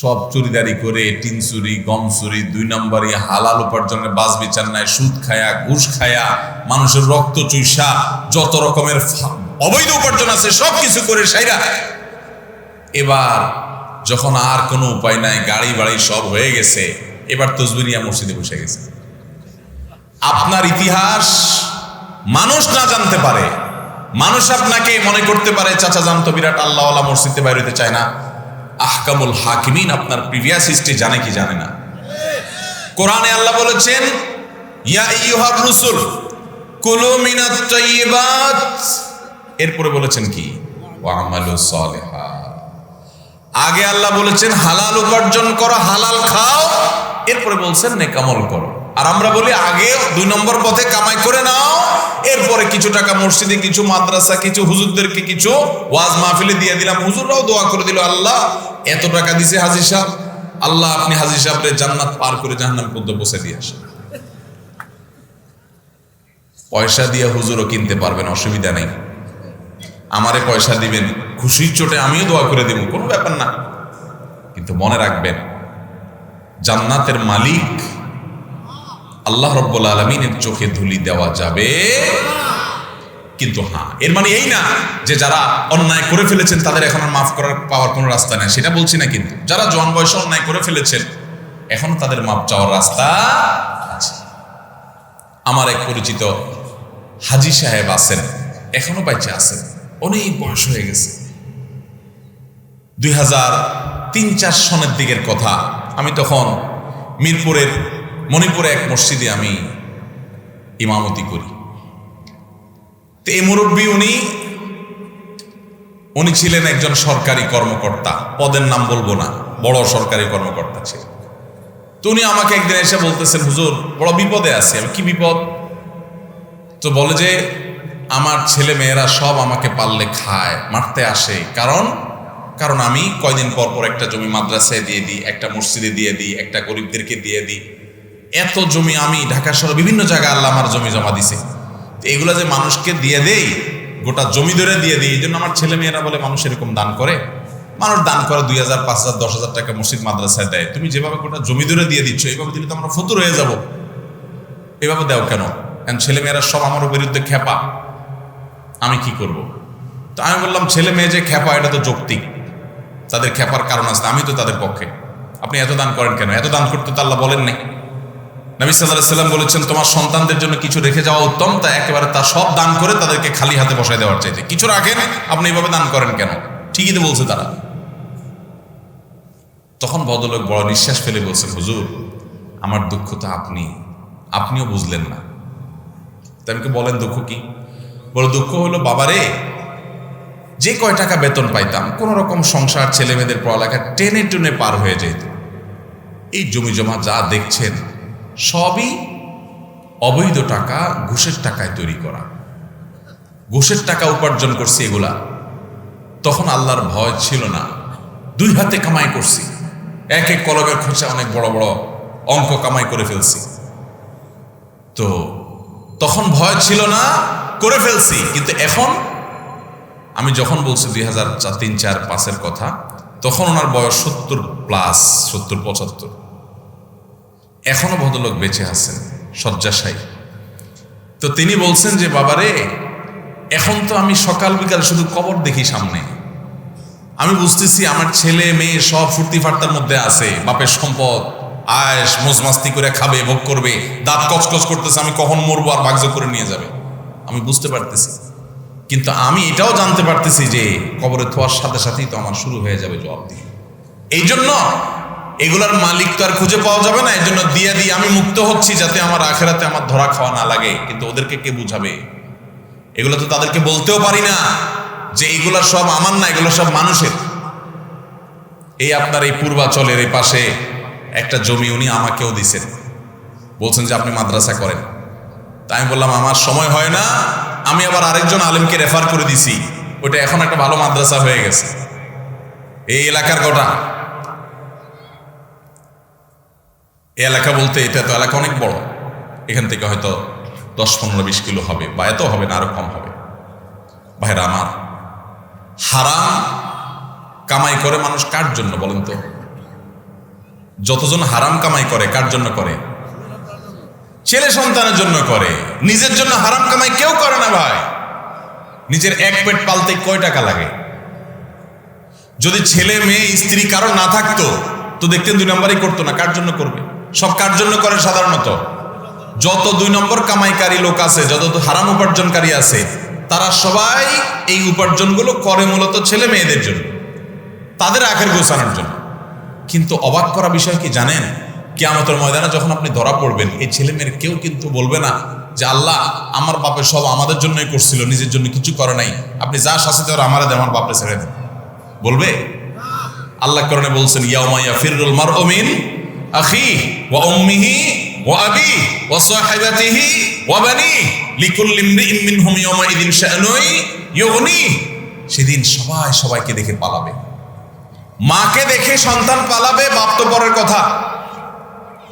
সব চুরিদারি করে, টিন চুরি, গম চুরি, দুই নম্বরই হালাল উপার্জনের বাস বিচার নাই, সুদ খায়া, ঘুষ খায়া, মানুষের রক্ত চুইসা, যত রকমের অবৈধ উপার্জন আছে সব কিছু করে সাইরা। এবার যখন আর কোনো উপায় নাই, গাড়ি বাড়ি সব হয়ে গেছে, এবার তসবিরিয়া মসজিদে বসে গেছে। আপনার ইতিহাস মানুষ না জানতে পারে। মানুষ আপনাকে মনে করতে পারে, চাচা জানতো বিরাট আল্লাহওয়ালা মসজিদে বাইরে হতে চায় না। আহকামুল হাকিমিন আপনার প্রিভিয়াস হিস্ট্রি জানে কি জানে না। কোরআনে আল্লাহ বলেছেন, ইয়া ইয়ুহার রুসুল, কুলু মিনাত তাইয়্যিবাত এরপরে বলেছেন কি, ওয়া আমালু সালিহা। আগে আল্লাহ বলেছেন, হালাল উপার্জন করো, হালাল খাও। এরপরে বলছেন, নেকামল করো। আর আমরা বলি, আগে দুই নম্বর পথে কামাই করে এরপরে কিছু টাকা মসজিদে, কিছু মাদ্রাসা, কিছু হুজুরদেরকে কিছু ওয়াজ মাহফিলে দিয়ে দিলাম। হুজুররাও দোয়া করে দিল, আল্লাহ, এত টাকা দিছে হাজির সাহেব। আল্লাহ, আপনি হাজির সাহেবের জান্নাত পার করে জাহান্নাম পর্যন্ত বসে দিয়ে আসেন। পয়সা দিয়ে হুজুরও কিনতে পারবেন, অসুবিধা নেই। আমারে পয়সা দিবেন, খুশির চোটে আমিও দোয়া করে দেব, কোনো ব্যাপার না। কিন্তু মনে রাখবেন, জান্নাতের মালিক আল্লাহ রব্বুল আলমিনের চোখে ধুলি দেওয়া যাবে। কিন্তু হ্যাঁ এর মানে এই না যে যারা অন্যায় করে ফেলেছেন, তাদের এখন আর মাফ করার পাওয়ার কোনো রাস্তা নেই। সেটা বলছি না কিন্তু, যারা জন বয়সে অন্যায় করে ফেলেছেন, এখনও তাদের মাপ চাওয়ার রাস্তা আছে। আমার এক পরিচিত হাজি সাহেব আছেন, এখনও বাইচে আছেন, অনেক বয়স হয়ে গেছে। দুই হাজার তিন চার সনের দিকের কথা, আমি তখন মিরপুরের মণিপুরে এক মসজিদে আমি ইমামতি করি। তো এই মুরব্বী উনি উনি ছিলেন একজন সরকারি কর্মকর্তা। পদের নাম বলব না, বড় সরকারি কর্মকর্তা ছিলেন। তো উনি আমাকে একদিন এসে বলতেছেন, হুজুর, বড় বিপদে আছে, আমি কি বিপদ? তো বলে যে, আমার ছেলে মেয়েরা সব আমাকে পারলে খায়, মারতে আসে। কারণ কারণ আমি কয়দিন পর পর একটা জমি মাদ্রাসায় দিয়ে দিই, একটা মসজিদে দিয়ে দিই, একটা গরিবদেরকে দিয়ে দিই। এত জমি আমি ঢাকা শহরে বিভিন্ন জায়গায় আল্লাহ আমার জমি জমা দিছে। এগুলো যে মানুষকে দিয়ে দেই, গোটা জমি ধরে দিয়ে দিই এই জন্য আমার ছেলে মেয়েরা বলে, মানুষ এরকম দান করে। মানুষ দান করে দুই হাজার, পাঁচ হাজার, দশ হাজার টাকা মসজিদ, মাদ্রাসায় দেয়। তুমি যেভাবে গোটা জমি ধরে দিয়ে দিচ্ছ এইভাবে দিলে তো আমরা ফতুর হয়ে যাব। এভাবে দাও কেন? কারণ ছেলে মেয়েরা সব আমার বিরুদ্ধে খেপা আমি কি করব? তো আমি বললাম, ছেলে মেয়ে যে খেপা এটা তো যৌক্তিক। তাদের খেপার কারণ আছে, আমি তো তাদের পক্ষে। আপনি এত দান করেন কেন? এত দান করতে তো আল্লাহ বলেন নাই। নবী সাল্লাহ সাল্লাম বলেছেন, তোমার সন্তানদের জন্য কিছু রেখে যাওয়া উত্তম, তা একেবারে তা সব দান করে তাদেরকে খালি হাতে বসায় দেওয়ার চাইতে। কিছু রাখেন আপনি এইভাবে দান করেন কেন? ঠিকই তো বলছে তারা। তখন ভদ্রলোক বড় নিঃশ্বাস ফেলে বলছেন হুজুর, আমার দুঃখ তো আপনি, আপনিও বুঝলেন না। তা আমাকে বলেন দুঃখ কি? বলে, দুঃখ হলো, বাবারে, যে কয় টাকা বেতন পাইতাম, কোন রকম সংসার ছেলে মেয়েদের পড়ালেখা টেনে টেনে পার হয়ে যেত। এই জমি জমা যা দেখছেন সবই অবৈধ টাকা ঘুষের টাকায় তৈরি করা। ঘুষের টাকা উপার্জন করছি এগুলা। তখন আল্লাহর ভয় ছিল না। দুই হাতে কামাই করছি। এক এক কলমের খোঁচা অনেক বড় বড় অঙ্ক কামাই করে ফেলছি। তো তখন ভয় ছিল না, করে ফেলছি। কিন্তু এখন আমি যখন বলছি দুই হাজার তিন, চার, পাঁচের কথা, তখন ওনার বয়স সত্তর প্লাস, সত্তর পঁচাত্তর। এখনও ভদ্রলোক বেঁচে আছেন, শয্যাশায়ী। তো তিনি বলছেন যে, বাবারে, এখন তো আমি সকাল বিকাল শুধু কবর দেখি সামনে। আমি বুঝতেছি আমার ছেলে, মেয়ে সব ফুর্তি ফার্তার মধ্যে আছে। বাপের সম্পদ আয়েস মোজমাস্তি করে খাবে, ভোগ করবে। দাঁত কচকচ করতেছে, আমি কখন মরবো আর ভাগ্য করে নিয়ে যাবে? আমি বুঝতে পারতেছি। কিন্তু আমি এটাও জানতে পারতেছি যে, কবরে থোয়ার সাথে সাথেই তো আমার শুরু হয়ে যাবে জবাব দিয়ে। এই জন্য এগুলার মালিক তো আর খুঁজে পাওয়া যাবে না এই জন্য দিয়ে দিয়ে আমি মুক্ত হচ্ছি যাতে আমার আখেরাতে আমার ধরা খাওয়া না লাগে। কিন্তু ওদেরকে কে বুঝাবে? এগুলো তো তাদেরকে বলতেও পারি না যে এগুলো সব আমার না, এগুলো সব মানুষের। এই আপনার এই পূর্বাচলের এই পাশে একটা জমি উনি আমাকেও দিছেন। বলছেন যে আপনি মাদ্রাসা করেন। তাই আমি বললাম, আমার সময় হয় না, আমি আবার আরেকজন আলেমকে রেফার করে দিছি। ওটা এখন একটা ভালো মাদ্রাসা হয়ে গেছে। এই এলাকার গোটা এলাকা বলতে এটা তো এলাকা অনেক বড়। এখান থেকে হয়তো দশ, পনেরো, বিশ কিলো হবে বা এত হবে না, আরও কম হবে। ভাইরা আমার, হারাম কামাই করে মানুষ কার জন্য বলেন তো? যতজন হারাম কামাই করে, কার জন্য করে? ছেলে সন্তানের জন্য করে। নিজের জন্য হারাম কামাই কেউ করে না ভাই। নিজের এক পেট পালতে কয় টাকা লাগে? যদি ছেলে, মেয়ে, স্ত্রী কারও না থাকতো, তো দেখতেন দুই নম্বরই করতো না, কার জন্য করবে? সব কার জন্য করে সাধারণত? যত দুই নম্বর কামাইকারী লোক আছে, যত হারাম উপার্জনকারী আছে, তারা সবাই এই উপার্জনগুলো করে মূলত ছেলে মেয়েদের জন্য, তাদের আখের গোছানোর জন্য। কিন্তু অবাক করা বিষয় কি জানেন? কিয়ামতের ময়দানে যখন আপনি ধরা পড়বেন, এই ছেলে মেয়ের কেউ কিন্তু বলবে না যে, আল্লাহ, আমার বাপের সব আমাদের জন্যই করছিল, নিজের জন্য কিছু করে নাই। আপনি যা শাসিত আমার আমার বাপে ছেড়ে দেন। বলবে? আল্লাহ করণে বলছেন ইয়াউমাইয়া ফিরুল মার ওমিন ওয়া আবি, ওয়া সাহিবাতিহি, ওয়া বানি, লিকুল্লি ইমরিইন মিনহুম ইয়াউমাইদিন শাআনুই সেদিন সবাই সবাইকে দেখে পালাবে। মাকে দেখে সন্তান পালাবে, বাপ তো পরের কথা।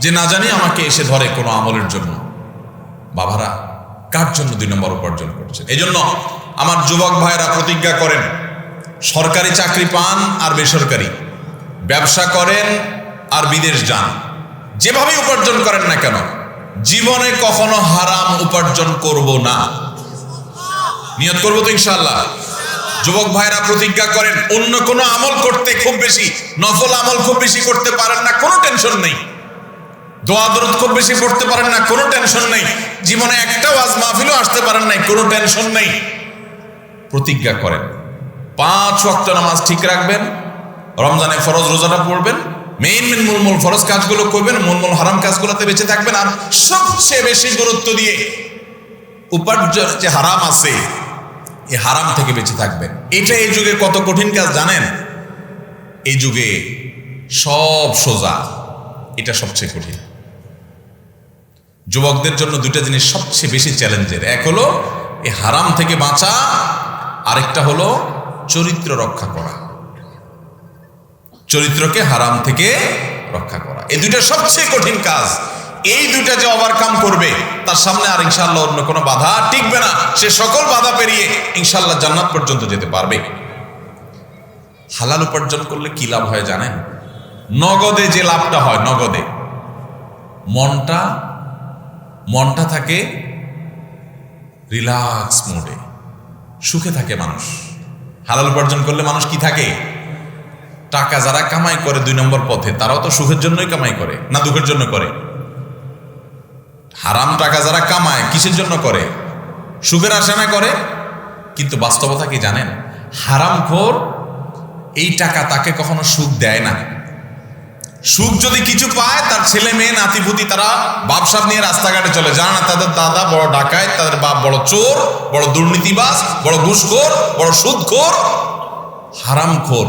যে না জানি আমাকে এসে ধরে কোনো আমলের জন্য। বাবারা, কার জন্য দুই নম্বর উপার্জন করছেন? এই জন্য আমার যুবক ভাইয়েরা প্রতিজ্ঞা করেন, সরকারি চাকরি পান আর বেসরকারি। ব্যবসা করেন আর বিদেশ যান। যেভাবে উপার্জন করেন না কেন, জীবনে কখনো হারাম উপার্জন করব না। নিয়ত করব তো ইনশাল্লাহ যুবক ভাইরা প্রতিজ্ঞা করেন, অন্য কোনো আমল করতে খুব বেশি, নফল আমল খুব বেশি করতে পারেন না, কোনো টেনশন নেই। দোয়া দরদ খুব বেশি পড়তে পারেন না, কোনো টেনশন নেই। জীবনে একটা ওয়াজ মাহফিলও আসতে পারেন নাই, কোনো টেনশন নেই। প্রতিজ্ঞা করেন। পাঁচ ওয়াক্ত নামাজ ঠিক রাখবেন, রমজানে ফরজ রোজাটা পড়বেন মেইন মেন মূল ফরজ কাজগুলো করবেন, মূল মূল হারাম কাজগুলোতে বেঁচে থাকবেন, আর সবচেয়ে বেশি গুরুত্ব দিয়ে উপার্জন যে হারাম আছে এই হারাম থেকে বেঁচে থাকবেন। এটা এই যুগে কত কঠিন কাজ জানেন? এই যুগে সব সোজা, এটা সবচেয়ে কঠিন। যুবকদের জন্য দুইটা জিনিস সবচেয়ে বেশি চ্যালেঞ্জের। এক হলো এই হারাম থেকে বাঁচা, আরেকটা হলো চরিত্র রক্ষা করা। চরিত্রকে হারাম থেকে রক্ষা করা। এই দুইটা সবচেয়ে কঠিন কাজ। এই দুইটা যে ওভারকাম করবে, তার সামনে আর ইনশাল্লাহ অন্য কোনো বাধা টিকবে না। সে সকল বাধা পেরিয়ে ইনশাল্লাহ জান্নাত পর্যন্ত যেতে পারবে। হালাল উপার্জন করলে কি লাভ হয় জানেন? নগদে যে লাভটা হয়, নগদে। মনটা মনটা থাকে রিল্যাক্স মোডে। সুখে থাকে মানুষ। হালাল উপার্জন করলে মানুষ কি থাকে? টাকা যারা কামাই করে দুই নম্বর পথে, তারাও তো সুখের জন্যই কামাই করে না দুঃখের জন্য করে? হারাম টাকা যারা কামায়, কিসের জন্য করে? সুখের আশা না করে? কিন্তু বাস্তবতা কি জানেন? হারাম খোর, এই টাকা তাকে কখনো সুখ দেয় না। সুখ যদি কিছু পায়, তার ছেলে মেয়ে নাতিপুতি তারা বাপসাপ নিয়ে রাস্তাঘাটে চলে জানা না, তাদের দাদা বড় ডাকায় তাদের বাপ বড় চোর, বড় দুর্নীতিবাস বড় ঘুষখোর, বড় সুদখোর। হারামখোর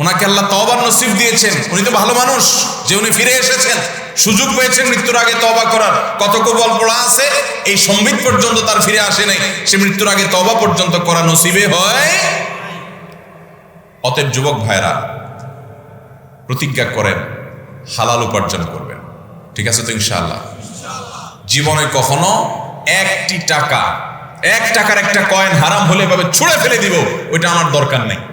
ওনাকে আল্লাহ তবার নসিব দিয়েছেন। উনি তো ভালো মানুষ, যে উনি ফিরে এসেছেন, সুযোগ পেয়েছেন মৃত্যুর আগে তবা করার। কত কবল পড়া আছে, এই সম্বিত পর্যন্ত তার ফিরে আসে নাই। সে মৃত্যুর আগে তবা পর্যন্ত করা নসিবে হয়। অতএব যুবক ভাইরা প্রতিজ্ঞা করেন, হালাল উপার্জন করবেন। ঠিক আছে তো ইনশাআল্লাহ? জীবনে কখনো একটি টাকা, এক টাকার একটা কয়েন হারাম হলে ভাবে ছুঁড়ে ফেলে দিব, ওইটা আমার দরকার নেই।